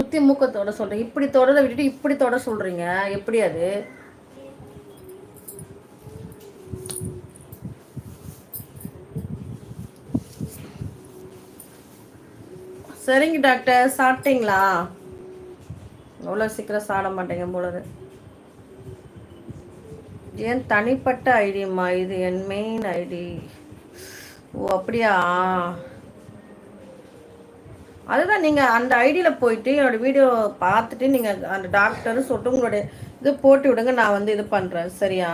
சுற்றி மூக்க தொட சொல்கிறீங்க இப்படி தொடர விட்டுட்டு இப்படி தொட சொல்கிறீங்க எப்படி அது? சரிங்க டாக்டர். சாப்பிட்டீங்களா? அவ்வளோ சீக்கிரம் சாப்பிட மாட்டேங்க போலது ஏன் தனிப்பட்ட ஐடியம்மா இது? என் மெயின் ஐடி. ஓ அப்படியா? அதுதான் நீங்கள் அந்த ஐடியில் போயிட்டு என்னோட வீடியோ பார்த்துட்டு நீங்கள் அந்த டாக்டர்னு சொல்லிட்டு உங்களுடைய இது போட்டு விடுங்க நான் வந்து இது பண்ணுறேன் சரியா?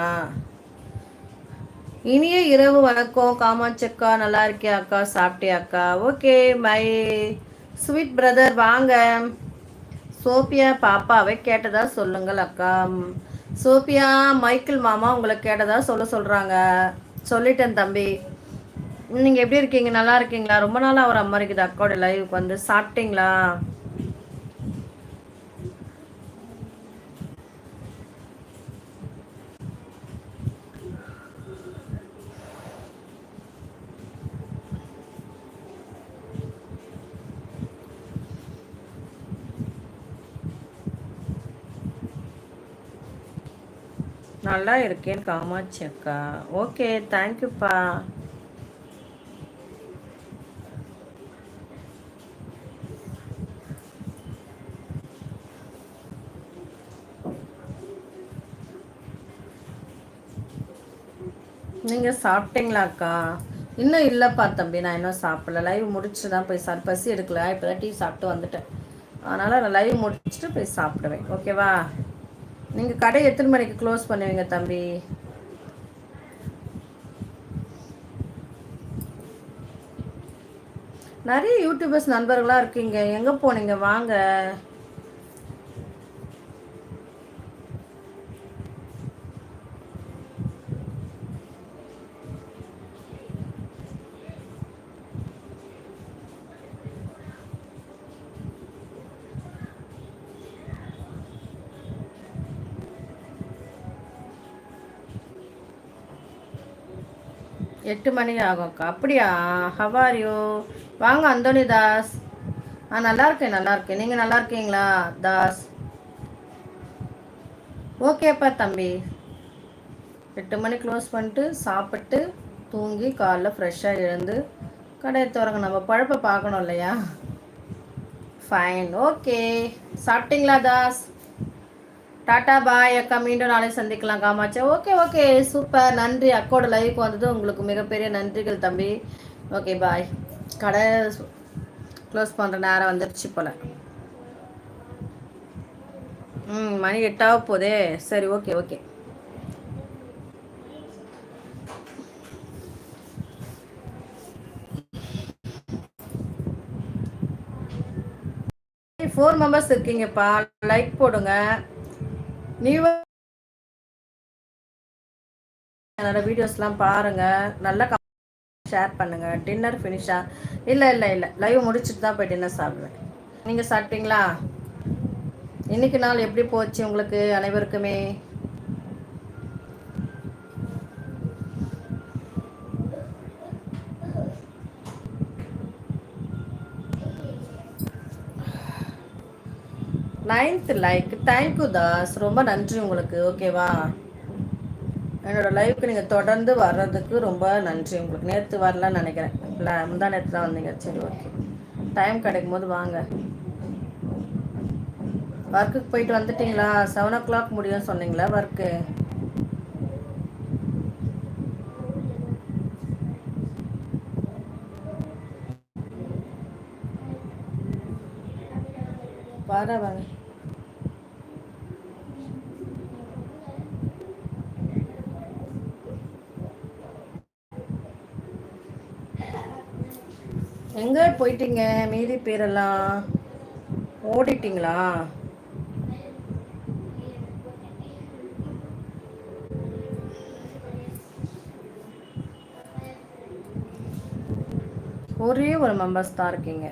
இனிய இரவு வணக்கம். காமாட்சக்கா நல்லா இருக்கியா அக்கா சாப்பிட்டியா அக்கா ஓகே மை ஸ்வீட் பிரதர் வாங்க. சோபியா பாப்பாவை கேட்டதா சொல்லுங்கள் அக்கா. சோபியா மைக்கேல் மாமா உங்களை கேட்டதா சொல்ல சொல்கிறாங்க சொல்லிட்டேன் தம்பி. நீங்கள் எப்படி இருக்கீங்க? நல்லா இருக்கீங்களா? ரொம்ப நாளாக அவர் அம்மா இருக்குது அக்காவோட லைவுக்கு வந்து சாப்பிட்டீங்களா? நல்லா இருக்கேன் காமாட்சி அக்கா. ஓகே தேங்க்யூப்பா நீங்கள் சாப்பிட்டீங்களாக்கா? இன்னும் இல்லைப்பா தம்பி நான் இன்னும் சாப்பிடல. லைவ் முடிச்சு தான் போய் சார் பசி எடுக்கல. இப்போ தான் டீ சாப்பிட்டு வந்துட்டேன். அதனால் நான் லைவ் முடிச்சுட்டு போய் சாப்பிடுவேன். ஓகேவா நீங்கள் கடை எத்தனை மணிக்கு க்ளோஸ் பண்ணுவீங்க தம்பி? நிறைய யூடியூபர்ஸ் நண்பர்களாக இருக்கீங்க. எங்கே போனீங்க? வாங்க. எட்டு மணி ஆகும்க்கா. அப்படியா? ஹவாரியோ வாங்க அந்தோனி தாஸ். ஆ நல்லா இருக்கேன் நல்லா இருக்கேன் நீங்கள் நல்லா இருக்கீங்களா தாஸ் ஓகேப்பா தம்பி. எட்டு மணி க்ளோஸ் பண்ணிட்டு சாப்பிட்டு தூங்கி காலைல ஃப்ரெஷ்ஷாக எழுந்து கடையை திறங்க நம்ம பழப்பை பார்க்கணும் இல்லையா? ஃபைன் ஓகே சாப்பிட்டீங்களா தாஸ்? டாட்டா பாய் அக்கா மீண்டும் நாளை சந்திக்கலாம் காமாச்சா ஓகே ஓகே. சூப்பர். நன்றி. அக்கோட லைஃப் வந்தது உங்களுக்கு மிகப்பெரிய நன்றிகள் தம்பி. Okay bye. கடை க்ளோஸ் பண்ணுற நேரம் வந்துடுச்சு போல். ம் மணி எட்டாக போதே. சரி ஓகே ஓகே. ஃபோர் மெம்பர்ஸ் இருக்கீங்கப்பா. லைக் போடுங்க. நீ என்னோட வீடியோஸ்லாம் பாருங்கள் நல்லா ஷேர் பண்ணுங்கள் டின்னர் ஃபினிஷா இல்லை இல்லை இல்லை. லைவ் முடிச்சுட்டு தான் போய் டின்னர் சாப்பிடுவேன். நீங்கள் சாப்பிட்டீங்களா? இன்னைக்கு நாள் எப்படி போச்சு உங்களுக்கு அனைவருக்குமே? நைன்த் லைக் தேங்க்யூ தாஸ் ரொம்ப நன்றி உங்களுக்கு ஓகேவா என்னோட லைஃப்க்கு நீங்கள் தொடர்ந்து வர்றதுக்கு ரொம்ப நன்றி. உங்களுக்கு நேற்று வரலான்னு நினைக்கிறேன். இல்லை முந்தா நேற்று தான் வந்தீங்க. சரி ஓகே டைம் கிடைக்கும் போது வாங்க ஒர்க்குக்கு போயிட்டு வந்துட்டிங்களா? செவன் ஓ கிளாக் முடியும் சொன்னீங்களா ஒர்க்கு பரவாயில்ல எங்கே போயிட்டீங்க? மீதி பேரெல்லாம் ஓடிட்டிங்களா? ஒரே ஒரு மெம்பர்ஸ் தான் இருக்கீங்க.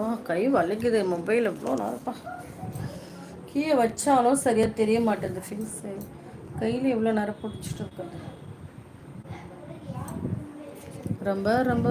ஓ கை வலிக்குது. மொபைல் எவ்வளோ நேரப்பா கீழே வச்சாலும் சரியாக தெரிய மாட்டேங்குது ஃபீஸு கையில் எவ்வளோ நேரம் பிடிச்சிட்டு இருக்குது ரொம்ப ரொம்ப